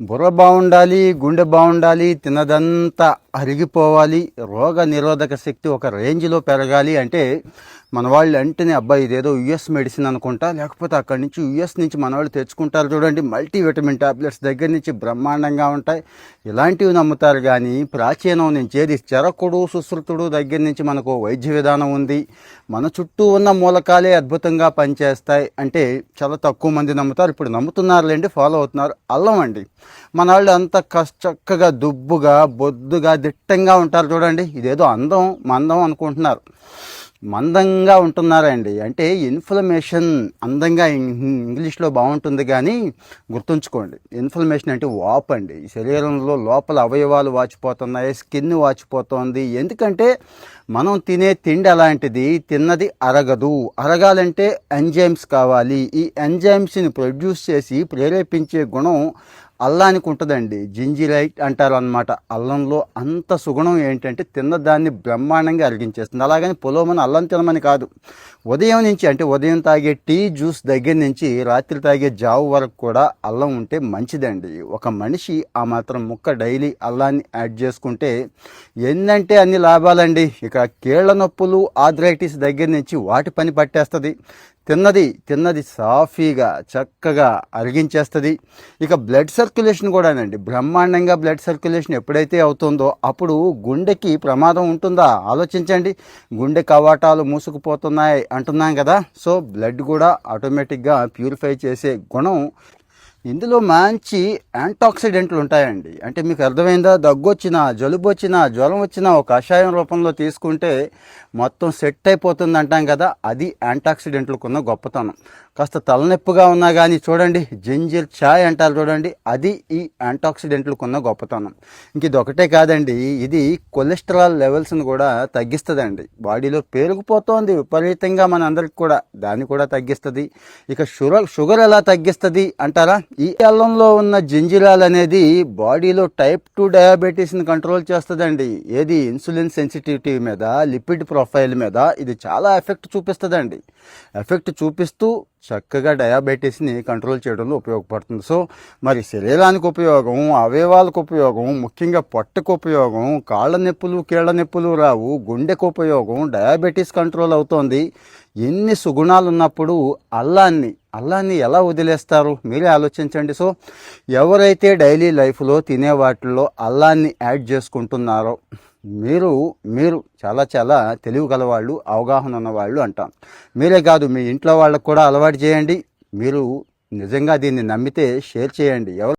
బుర్ర బాగుండాలి గుండె బాగుండాలి తినదంతా అరిగిపోవాలి రోగ నిరోధక శక్తి ఒక రేంజ్లో పెరగాలి అంటే మన వాళ్ళు వెంటనే అబ్బాయి ఇదేదో యుఎస్ మెడిసిన్ అనుకుంటా లేకపోతే అక్కడి నుంచి యుఎస్ నుంచి మన వాళ్ళు తెచ్చుకుంటారు చూడండి మల్టీ విటమిన్ టాబ్లెట్స్ దగ్గర నుంచి బ్రహ్మాండంగా ఉంటాయి. ఇలాంటివి నమ్ముతారు కానీ ప్రాచీనం నుంచి ఏది చరకుడు సుశ్రుతుడు దగ్గర నుంచి మనకు వైద్య విధానం ఉంది. మన చుట్టూ ఉన్న మూలకాలే అద్భుతంగా పనిచేస్తాయి అంటే చాలా తక్కువ మంది నమ్ముతారు. ఇప్పుడు నమ్ముతున్నారులేండి ఫాలో అవుతున్నారు. అల్లం అండి. మన వాళ్ళు అంత కష్ట చక్కగా దుబ్బుగా బొద్దుగా దిట్టంగా ఉంటారు చూడండి. ఇదేదో అందం మందం అనుకుంటున్నారు. మందంగా ఉంటున్నారండి. అంటే ఇన్ఫ్లమేషన్ అందంగా ఇం- ఇంగ్లీష్లో బాగుంటుంది కానీ గుర్తుంచుకోండి. ఇన్ఫ్లమేషన్ అంటే వాపు అండి. శరీరంలో లోపల అవయవాలు వాచిపోతున్నాయి స్కిన్ వాచిపోతుంది. ఎందుకంటే మనం తినే తిండి అలాంటిది తిన్నది అరగదు. అరగాలంటే ఎంజైమ్స్ కావాలి. ఈ ఎంజైమ్స్ని ప్రొడ్యూస్ చేసి ప్రేరేపించే గుణం అల్లానికి ఉంటుందండి. జింజిరైట్ అంటారు అనమాట అల్లంలో అంత సుగుణం ఏంటంటే తిన్నదాన్ని బ్రహ్మాండంగా అరిగించేస్తుంది. అలాగని పొలోమని అల్లం తినమని కాదు. ఉదయం నుంచి అంటే ఉదయం తాగే టీ జ్యూస్ దగ్గర నుంచి రాత్రి తాగే జావు వరకు కూడా అల్లం ఉంటే మంచిదండి. ఒక మనిషి ఆ మాత్రం ముక్క డైలీ అల్లాన్ని యాడ్ చేసుకుంటే ఎన్నంటే అన్ని లాభాలండి. ఇక కీళ్ళ నొప్పులు ఆథరైటిస్ దగ్గర నుంచి వాటి పని పట్టేస్తుంది. తిన్నది తిన్నది సాఫీగా చక్కగా అరిగించేస్తుంది. ఇక బ్లడ్ సర్క్యులేషన్ కూడానండి. బ్రహ్మాండంగా బ్లడ్ సర్క్యులేషన్ ఎప్పుడైతే అవుతుందో అప్పుడు గుండెకి ప్రమాదం ఉంటుందా? ఆలోచించండి. గుండె కవాటాలు మూసుకుపోతున్నాయి అంటున్నాం కదా. సో బ్లడ్ కూడా ఆటోమేటిక్గా ప్యూరిఫై చేసే గుణం ఇందులో మంచి యాంటాక్సిడెంట్లు ఉంటాయండి. అంటే మీకు అర్థమైందా? దగ్గు వచ్చినా జలుబు వచ్చినా జ్వరం వచ్చినా ఒక కషాయం రూపంలో తీసుకుంటే మొత్తం సెట్ అయిపోతుంది అంటాం కదా అది యాంటాక్సిడెంట్లకున్న గొప్పతనం. కాస్త తలనొప్పిగా ఉన్నా కానీ చూడండి జింజర్ చాయ్ అంటారు చూడండి అది ఈ యాంటాక్సిడెంట్లకున్న గొప్పతనం. ఇంక ఇది ఒకటే కాదండి ఇది కొలెస్ట్రాల్ లెవెల్స్ని కూడా తగ్గిస్తుందండి. బాడీలో పేరుకుపోతోంది విపరీతంగా మన అందరికి కూడా దాన్ని కూడా తగ్గిస్తుంది. ఇక షుగర్ షుగర్ ఎలా తగ్గిస్తుంది అంటారా? ఈ అల్లంలో ఉన్న జింజిరాల్ అనేది బాడీలో టైప్ టూ డయాబెటీస్ని కంట్రోల్ చేస్తుందండి. ఏది ఇన్సులిన్ సెన్సిటివిటీ మీద లిపిడ్ ప్రొఫైల్ మీద ఇది చాలా ఎఫెక్ట్ చూపిస్తుందండి. ఎఫెక్ట్ చూపిస్తూ చక్కగా డయాబెటీస్ని కంట్రోల్ చేయడంలో ఉపయోగపడుతుంది. సో మరి శరీరానికి ఉపయోగం అవయవాలకు ఉపయోగం ముఖ్యంగా పొట్టకు ఉపయోగం కాళ్ళ నొప్పులు కీళ్ళ నొప్పులు రావు గుండెకు ఉపయోగం డయాబెటీస్ కంట్రోల్ అవుతోంది. ఎన్ని సుగుణాలు ఉన్నప్పుడు అల్లాన్ని అల్లాన్ని ఎలా వదిలేస్తారు? మీరే ఆలోచించండి. సో ఎవరైతే డైలీ లైఫ్లో తినే వాటిల్లో అల్లాన్ని యాడ్ చేసుకుంటున్నారో మీరు మీరు చాలా చాలా తెలివి గలవాళ్ళు అవగాహన ఉన్నవాళ్ళు అంటాం. మీరే కాదు మీ ఇంట్లో వాళ్ళకు కూడా అలవాటు చేయండి. మీరు నిజంగా దీన్ని నమ్మితే షేర్ చేయండి. ఎవరు